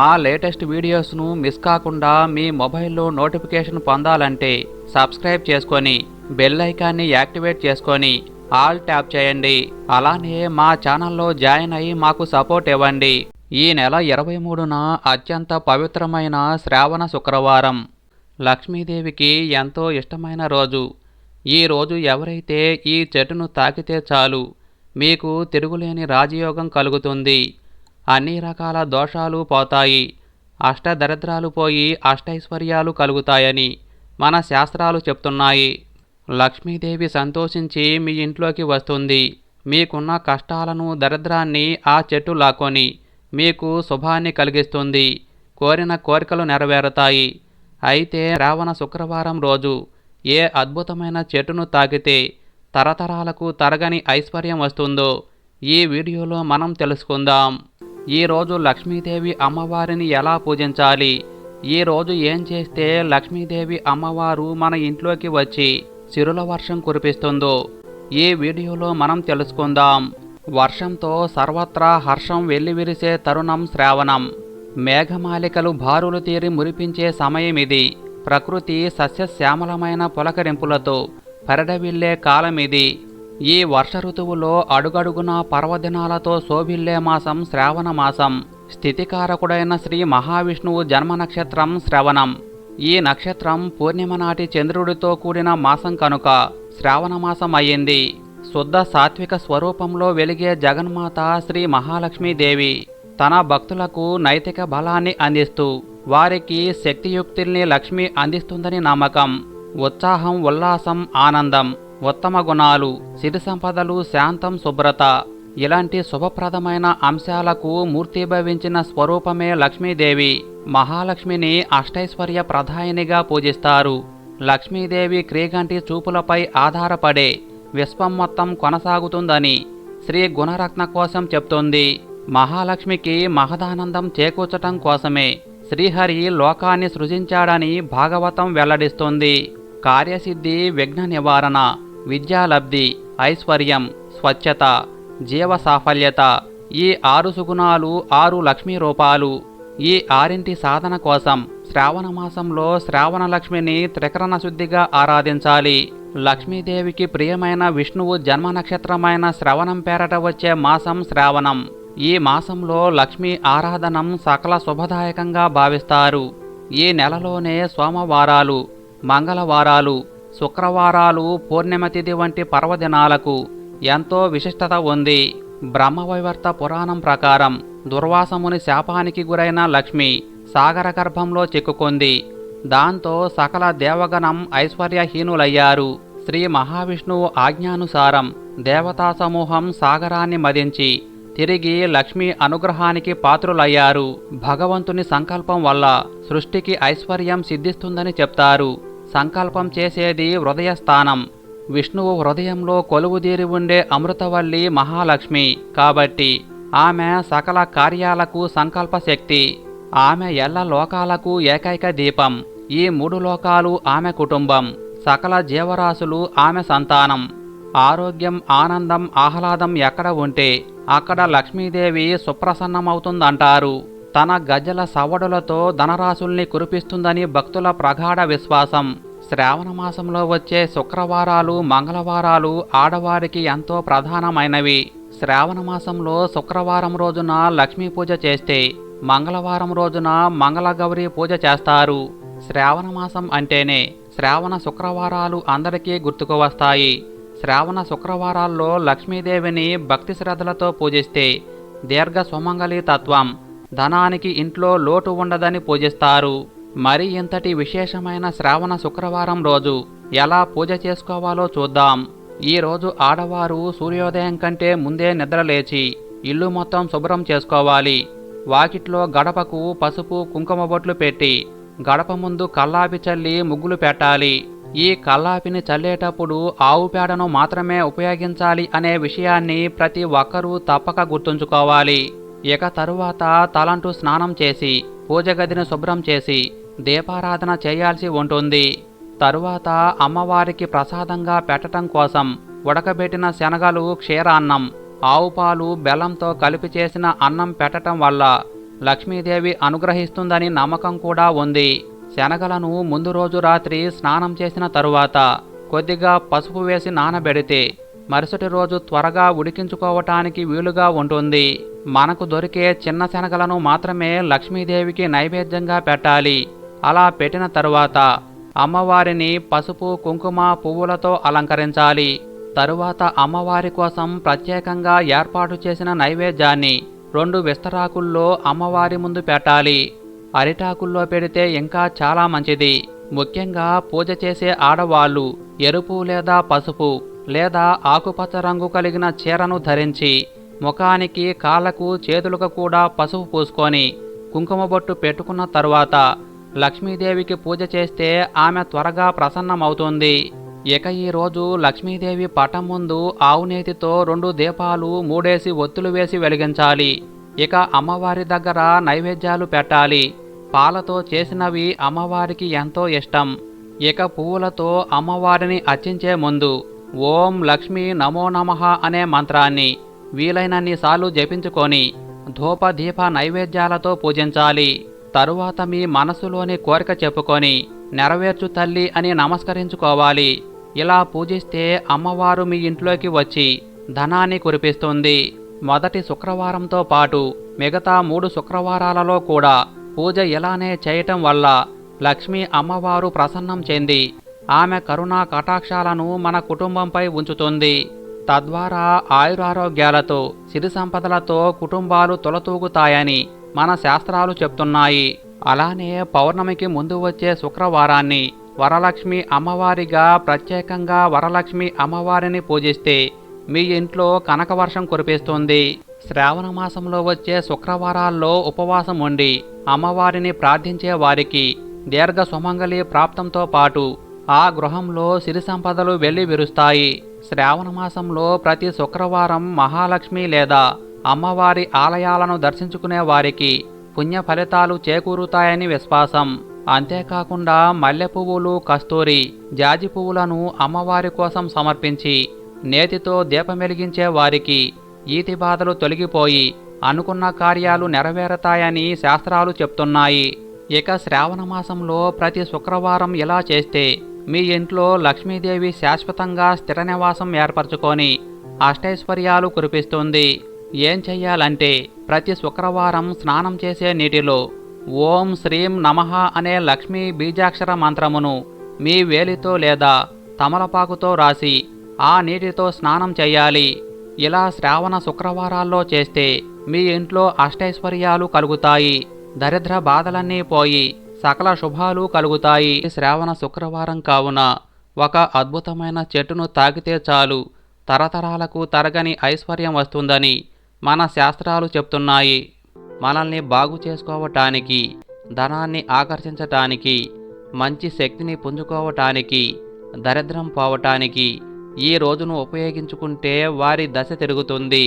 మా latest వీడియోస్ను miss కాకుండా మీ మొబైల్లో నోటిఫికేషన్ పొందాలంటే సబ్స్క్రైబ్ చేసుకొని బెల్ ఐకాన్ని యాక్టివేట్ చేసుకొని ఆల్ ట్యాప్ చేయండి. అలానే మా ఛానల్లో జాయిన్ అయ్యి మాకు సపోర్ట్ ఇవ్వండి. ఈ నెల ఇరవై మూడున అత్యంత పవిత్రమైన శ్రావణ శుక్రవారం. లక్ష్మీదేవికి ఎంతో ఇష్టమైన రోజు. ఈ రోజు ఎవరైతే ఈ చెట్టును తాకితే చాలు. మీకు తిరుగులేని రాజయోగం కలుగుతుంది. అన్ని రకాల దోషాలు పోతాయి. అష్టదరిద్రాలు పోయి అష్టైశ్వర్యాలు కలుగుతాయని మన శాస్త్రాలు చెప్తున్నాయి. లక్ష్మీదేవి సంతోషించి మీ ఇంట్లోకి వస్తుంది. మీకున్న కష్టాలను దరిద్రాన్ని ఆ చెట్టు లాక్కొని మీకు శుభాన్ని కలిగిస్తుంది. కోరిన కోరికలు నెరవేరుతాయి. అయితే రావణ శుక్రవారం రోజు ఏ అద్భుతమైన చెట్టును తాకితే తరతరాలకు తరగని ఐశ్వర్యం వస్తుందో ఈ వీడియోలో మనం తెలుసుకుందాం. ఈరోజు లక్ష్మీదేవి అమ్మవారిని ఎలా పూజించాలి? ఈరోజు ఏం చేస్తే లక్ష్మీదేవి అమ్మవారు మన ఇంట్లోకి వచ్చి సిరుల వర్షం కురిపిస్తుందో ఈ వీడియోలో మనం తెలుసుకుందాం. వర్షంతో సర్వత్రా హర్షం వెల్లివిరిసే తరుణం శ్రావణం. మేఘమాలికలు భారులు తీరి మురిపించే సమయం ఇది. ప్రకృతి సస్యశ్యామలమైన పులకరింపులతో పెరడవిల్లే కాలమిది. ఈ వర్ష ఋతువులో అడుగడుగున పర్వదినాలతో శోభిల్లే మాసం శ్రావణ మాసం. స్థితికారకుడైన శ్రీ మహావిష్ణువు జన్మ నక్షత్రం శ్రవణం. ఈ నక్షత్రం పూర్ణిమ నాటి చంద్రుడితో కూడిన మాసం కనుక శ్రావణ మాసం అయ్యింది. శుద్ధ సాత్విక స్వరూపంలో వెలిగే జగన్మాత శ్రీ మహాలక్ష్మీదేవి తన భక్తులకు నైతిక బలాన్ని అందిస్తూ వారికి శక్తియుక్తుల్ని లక్ష్మి అందిస్తుందని నమ్మకం ఉత్సాహం ఉల్లాసం ఆనందం ఉత్తమ గుణాలు సిరి సంపదలు శాంతం శుభ్రత ఇలాంటి శుభప్రదమైన అంశాలకు మూర్తిభవించిన స్వరూపమే లక్ష్మీదేవి. మహాలక్ష్మిని అష్టైశ్వర్య ప్రధాయినిగా పూజిస్తారు. లక్ష్మీదేవి క్రీగంటి చూపులపై ఆధారపడే విశ్వం మొత్తం కొనసాగుతుందని శ్రీ గుణరత్న కోసం చెప్తోంది. మహాలక్ష్మికి మహదానందం చేకూర్చటం కోసమే శ్రీహరి లోకాన్ని సృజించాడని భాగవతం వెల్లడిస్తుంది. కార్యసిద్ధి విఘ్న నివారణ విద్యాలబ్ధి ఐశ్వర్యం స్వచ్ఛత జీవ సాఫల్యత ఈ ఆరు సుగుణాలు ఆరు లక్ష్మీ రూపాలు. ఈ ఆరింటి సాధన కోసం శ్రావణ మాసంలో శ్రావణ లక్ష్మిని త్రికరణ శుద్ధిగా ఆరాధించాలి. లక్ష్మీదేవికి ప్రియమైన విష్ణువు జన్మ నక్షత్రమైన శ్రవణం పేరట వచ్చే మాసం శ్రావణం. ఈ మాసంలో లక్ష్మీ ఆరాధనం సకల శుభదాయకంగా భావిస్తారు. ఈ నెలలోనే సోమవారాలు మంగళవారాలు శుక్రవారాలు పూర్ణిమ తిథి వంటి పర్వదినాలకు ఎంతో విశిష్టత ఉంది. బ్రహ్మవైవర్త పురాణం ప్రకారం దుర్వాసముని శాపానికి గురైన లక్ష్మి సాగర గర్భంలో చిక్కుకుంది. దాంతో సకల దేవగణం ఐశ్వర్యహీనులయ్యారు. శ్రీ మహావిష్ణువు ఆజ్ఞానుసారం దేవతా సమూహం సాగరాన్ని మదించి తిరిగి లక్ష్మి అనుగ్రహానికి పాత్రులయ్యారు. భగవంతుని సంకల్పం వల్ల సృష్టికి ఐశ్వర్యం సిద్ధిస్తుందని చెప్తారు. సంకల్పం చేసేది హృదయస్థానం. విష్ణువు హృదయంలో కొలువుదీరి ఉండే అమృతవల్లి మహాలక్ష్మి. కాబట్టి ఆమె సకల కార్యాలకు సంకల్ప శక్తి. ఆమె ఎల్ల లోకాలకు ఏకైక దీపం. ఈ మూడు లోకాలు ఆమె కుటుంబం. సకల జీవరాశులు ఆమె సంతానం. ఆరోగ్యం ఆనందం ఆహ్లాదం ఎక్కడ ఉంటే అక్కడ లక్ష్మీదేవి సుప్రసన్నమవుతుందంటారు. తన గజల సవడులతో ధనరాశుల్ని కురిపిస్తుందని భక్తుల ప్రగాఢ విశ్వాసం. శ్రావణ మాసంలో వచ్చే శుక్రవారాలు మంగళవారాలు ఆడవారికి ఎంతో ప్రధానమైనవి. శ్రావణమాసంలో శుక్రవారం రోజున లక్ష్మీ పూజ చేస్తే మంగళవారం రోజున మంగళగౌరి పూజ చేస్తారు. శ్రావణమాసం అంటేనే శ్రావణ శుక్రవారాలు అందరికీ గుర్తుకు వస్తాయి. శ్రావణ శుక్రవారాల్లో లక్ష్మీదేవిని భక్తి శ్రద్ధలతో పూజిస్తే దీర్ఘ సుమంగళి తత్వం ధనానికి ఇంట్లో లోటు ఉండదని పూజిస్తారు. మరి ఇంతటి విశేషమైన శ్రావణ శుక్రవారం రోజు ఎలా పూజ చేసుకోవాలో చూద్దాం. ఈ రోజు ఆడవారు సూర్యోదయం కంటే ముందే నిద్రలేచి ఇల్లు మొత్తం శుభ్రం చేసుకోవాలి. వాకిట్లో గడపకు పసుపు కుంకుమ బొట్లు పెట్టి గడప ముందు కల్లాపి చల్లి ముగ్గులు పెట్టాలి. ఈ కల్లాపిని చల్లేటప్పుడు ఆవు పేడను మాత్రమే ఉపయోగించాలి అనే విషయాన్ని ప్రతి ఒక్కరూ తప్పక గుర్తుంచుకోవాలి. ఇక తరువాత తలంటూ స్నానం చేసి పూజ గదిని శుభ్రం చేసి దీపారాధన చేయాల్సి ఉంటుంది. తరువాత అమ్మవారికి ప్రసాదంగా పెట్టటం కోసం ఉడకబెట్టిన శనగలు క్షీరాన్నం ఆవు పాలు బెల్లంతో కలిపి చేసిన అన్నం పెట్టటం వల్ల లక్ష్మీదేవి అనుగ్రహిస్తుందని నమ్మకం కూడా ఉంది. శనగలను ముందు రోజు రాత్రి స్నానం చేసిన తరువాత కొద్దిగా పసుపు వేసి నానబెడితే మరుసటి రోజు త్వరగా ఉడికించుకోవటానికి వీలుగా ఉంటుంది. మనకు దొరికే చిన్న శనగలను మాత్రమే లక్ష్మీదేవికి నైవేద్యంగా పెట్టాలి. అలా పెట్టిన తరువాత అమ్మవారిని పసుపు కుంకుమ పువ్వులతో అలంకరించాలి. తరువాత అమ్మవారి కోసం ప్రత్యేకంగా ఏర్పాటు చేసిన నైవేద్యాన్ని రెండు విస్తరాకుల్లో అమ్మవారి ముందు పెట్టాలి. అరిటాకుల్లో పెడితే ఇంకా చాలా మంచిది. ముఖ్యంగా పూజ చేసే ఆడవాళ్ళు ఎరుపు లేదా పసుపు లేదా ఆకుపచ్చ రంగు కలిగిన చీరను ధరించి ముఖానికి కాళ్ళకు చేతులకు కూడా పసుపు పూసుకొని కుంకుమ బొట్టు పెట్టుకున్న తరువాత లక్ష్మీదేవికి పూజ చేస్తే ఆమె త్వరగా ప్రసన్నమవుతుంది. ఇక ఈరోజు లక్ష్మీదేవి పటం ముందు ఆవునేతితో రెండు దీపాలు మూడేసి ఒత్తులు వేసి వెలిగించాలి. ఇక అమ్మవారి దగ్గర నైవేద్యాలు పెట్టాలి. పాలతో చేసినవి అమ్మవారికి ఎంతో ఇష్టం. ఇక పువ్వులతో అమ్మవారిని అర్చించే ముందు ఓం లక్ష్మీ నమో నమః అనే మంత్రాన్ని వీలైనన్ని సార్లు జపించుకొని ధూపదీప నైవేద్యాలతో పూజించాలి. తరువాత మీ మనసులోని కోరిక చెప్పుకొని నెరవేర్చు తల్లి అని నమస్కరించుకోవాలి. ఇలా పూజిస్తే అమ్మవారు మీ ఇంట్లోకి వచ్చి ధనాన్ని కురిపిస్తుంది. మొదటి శుక్రవారంతో పాటు మిగతా మూడు శుక్రవారాలలో కూడా పూజ ఇలానే చేయటం వల్ల లక్ష్మీ అమ్మవారు ప్రసన్నం చెంది ఆమె కరుణా కటాక్షాలను మన కుటుంబంపై ఉంచుతుంది. తద్వారా ఆయురారోగ్యాలతో సిరి సంపదలతో కుటుంబాలు తొలతూగుతాయని మన శాస్త్రాలు చెప్తున్నాయి. అలానే పౌర్ణమికి ముందు వచ్చే శుక్రవారాన్ని వరలక్ష్మి అమ్మవారిగా ప్రత్యేకంగా వరలక్ష్మి అమ్మవారిని పూజిస్తే మీ ఇంట్లో కనకవర్షం కురిపిస్తుంది. శ్రావణ మాసంలో వచ్చే శుక్రవారాల్లో ఉపవాసం ఉండి అమ్మవారిని ప్రార్థించే వారికి దీర్ఘ సుమంగళి ప్రాప్తంతో పాటు ఆ గృహంలో సిరి సంపదలు వెళ్ళి విరుస్తాయి శ్రావణమాసంలో ప్రతి శుక్రవారం మహాలక్ష్మి లేదా అమ్మవారి ఆలయాలను దర్శించుకునే వారికి పుణ్య ఫలితాలు చేకూరుతాయని విశ్వాసం. అంతేకాకుండా మల్లె పువ్వులు కస్తూరి జాజి పువ్వులను అమ్మవారి కోసం సమర్పించి నేతితో దీపం వెలిగించే వారికి ఈతి బాధలు తొలగిపోయి అనుకున్న కార్యాలు నెరవేరతాయని శాస్త్రాలు చెప్తున్నాయి. ఇక శ్రావణ మాసంలో ప్రతి శుక్రవారం ఇలా చేస్తే మీ ఇంట్లో లక్ష్మీదేవి శాశ్వతంగా స్థిర నివాసం ఏర్పరచుకొని అష్టైశ్వర్యాలు కురిపిస్తుంది. ఏం చెయ్యాలంటే ప్రతి శుక్రవారం స్నానం చేసే నీటిలో ఓం శ్రీం నమః అనే లక్ష్మీ బీజాక్షర మంత్రమును మీ వేలితో లేదా తమలపాకుతో రాసి ఆ నీటితో స్నానం చేయాలి ఇలా శ్రావణ శుక్రవారాల్లో చేస్తే మీ ఇంట్లో అష్టైశ్వర్యాలు కలుగుతాయి. దరిద్ర బాధలన్నీ పోయి సకల శుభాలు కలుగుతాయి. శ్రావణ శుక్రవారం కావున ఒక అద్భుతమైన చెట్టును తాకితే చాలు. తరతరాలకు తరగని ఐశ్వర్యం వస్తుందని మన శాస్త్రాలు చెప్తున్నాయి. మనల్ని బాగు చేసుకోవటానికి ధనాన్ని ఆకర్షించటానికి మంచి శక్తిని పుంజుకోవటానికి దరిద్రం పోవటానికి ఈ రోజును ఉపయోగించుకుంటే వారి దశ తిరుగుతుంది.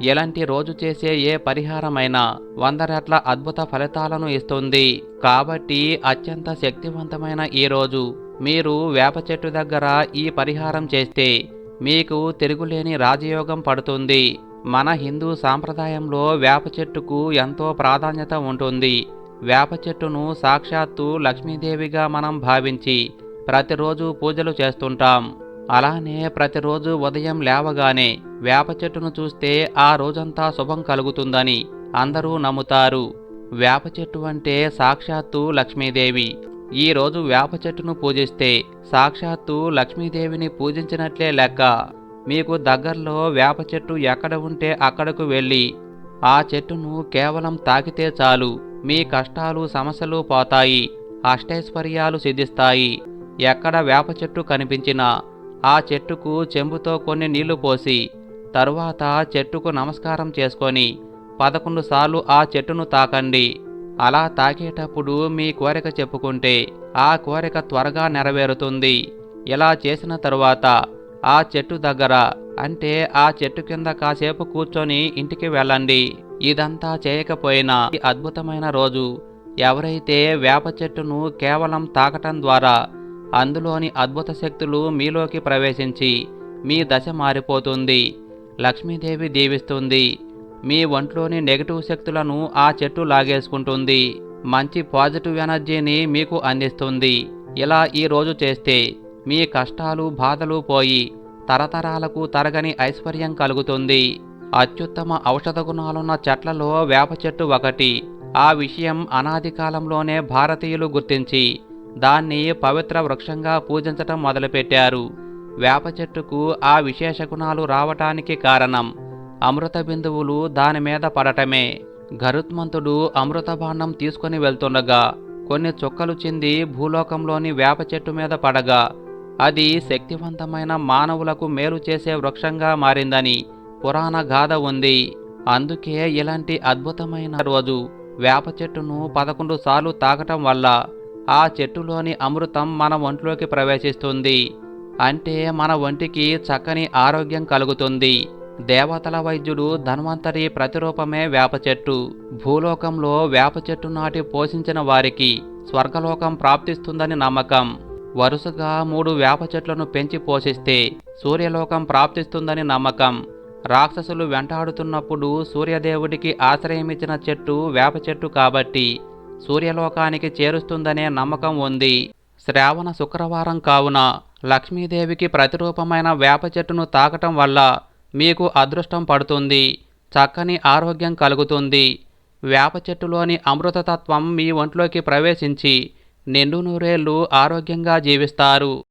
ఎలాంటి రోజు చేసే ఏ పరిహారమైనా వంద రెట్ల అద్భుత ఫలితాలను ఇస్తుంది. కాబట్టి అత్యంత శక్తివంతమైన ఈ రోజు. మీరు వేప చెట్టు దగ్గర ఈ పరిహారం చేస్తే మీకు తిరుగులేని రాజయోగం పడుతుంది. మన హిందూ సాంప్రదాయంలో వేప చెట్టుకు ఎంతో ప్రాధాన్యత ఉంటుంది. వేప చెట్టును సాక్షాత్తు లక్ష్మీదేవిగా మనం భావించి ప్రతిరోజు పూజలు చేస్తుంటాం. అలానే ప్రతిరోజు ఉదయం లేవగానే వేప చెట్టును చూస్తే ఆ రోజంతా శుభం కలుగుతుందని అందరూ నమ్ముతారు. వేప చెట్టు అంటే సాక్షాత్తు లక్ష్మీదేవి. ఈరోజు వేప చెట్టును పూజిస్తే సాక్షాత్తు లక్ష్మీదేవిని పూజించినట్లే లెక్క. మీకు దగ్గరలో వేప చెట్టు ఎక్కడ ఉంటే అక్కడకు వెళ్ళి ఆ చెట్టును కేవలం తాకితే చాలు. మీ కష్టాలు సమస్యలు పోతాయి. అష్టైశ్వర్యాలు సిద్ధిస్తాయి. ఎక్కడ వేప చెట్టు కనిపించినా ఆ చెట్టుకు చెంబుతో కొన్ని నీళ్ళు పోసి తరువాత చెట్టుకు నమస్కారం చేసుకొని పదకొండు సార్లు ఆ చెట్టును తాకండి. అలా తాకేటప్పుడు మీ కోరిక చెప్పుకుంటే ఆ కోరిక త్వరగా నెరవేరుతుంది. ఇలా చేసిన తరువాత ఆ చెట్టు దగ్గర అంటే ఆ చెట్టు కింద కాసేపు కూర్చొని ఇంటికి వెళ్ళండి. ఇదంతా చేయకపోయినా ఈ అద్భుతమైన రోజు. ఎవరైతే వేప చెట్టును కేవలం తాకటం ద్వారా అందులోని అద్భుత శక్తులు మీలోకి ప్రవేశించి మీ దశ మారిపోతుంది. లక్ష్మీదేవి దీవిస్తుంది. మీ ఒంట్లోని నెగటివ్ శక్తులను ఆ చెట్టు లాగేసుకుంటుంది. మంచి పాజిటివ్ ఎనర్జీని మీకు అందిస్తుంది. ఇలా ఈ రోజు చేస్తే మీ కష్టాలు బాధలు పోయి తరతరాలకు తరగని ఐశ్వర్యం కలుగుతుంది. అత్యుత్తమ ఔషధ గుణాలున్న చెట్లలో వేప చెట్టు ఒకటి. ఆ విషయం అనాది కాలంలోనే భారతీయులు గుర్తించి దాన్ని పవిత్ర వృక్షంగా పూజించటం మొదలుపెట్టారు. వేప చెట్టుకు ఆ విశేష గుణాలు రావటానికి కారణం అమృత బిందువులు దాని మీద పడటమే. గరుత్మంతుడు అమృత బాణం తీసుకుని వెళ్తుండగా కొన్ని చుక్కలు చింది భూలోకంలోని వేప చెట్టు మీద పడగా అది శక్తివంతమైన మానవులకు మేలు చేసే వృక్షంగా మారిందని పురాణ గాథ ఉంది. అందుకే ఇలాంటి అద్భుతమైన రోజు వేప చెట్టును పదకొండు సార్లు తాకటం వల్ల ఆ చెట్టులోని అమృతం మన ఒంట్లోకి ప్రవేశిస్తుంది. అంటే మన ఒంటికి చక్కని ఆరోగ్యం కలుగుతుంది. దేవతల వైద్యుడు ధన్వంతరి ప్రతిరూపమే వేప చెట్టు. భూలోకంలో వేప చెట్టు నాటి పోషించిన వారికి స్వర్గలోకం ప్రాప్తిస్తుందని నమ్మకం. వరుసగా మూడు వేప చెట్లను పెంచి పోషిస్తే సూర్యలోకం ప్రాప్తిస్తుందని నమ్మకం. రాక్షసులు వెంటాడుతున్నప్పుడు సూర్యదేవుడికి ఆశ్రయమిచ్చిన చెట్టు వేప చెట్టు కాబట్టి సూర్యలోకానికి చేరుస్తుందనే నమ్మకం ఉంది. శ్రావణ శుక్రవారం కావున లక్ష్మీదేవికి ప్రతిరూపమైన వేప చెట్టును తాకటం వల్ల మీకు అదృష్టం పడుతుంది. చక్కని ఆరోగ్యం కలుగుతుంది. వేప చెట్టులోని అమృతతత్వం మీ ఒంట్లోకి ప్రవేశించి నిండు నూరేళ్ళు ఆరోగ్యంగా జీవిస్తారు.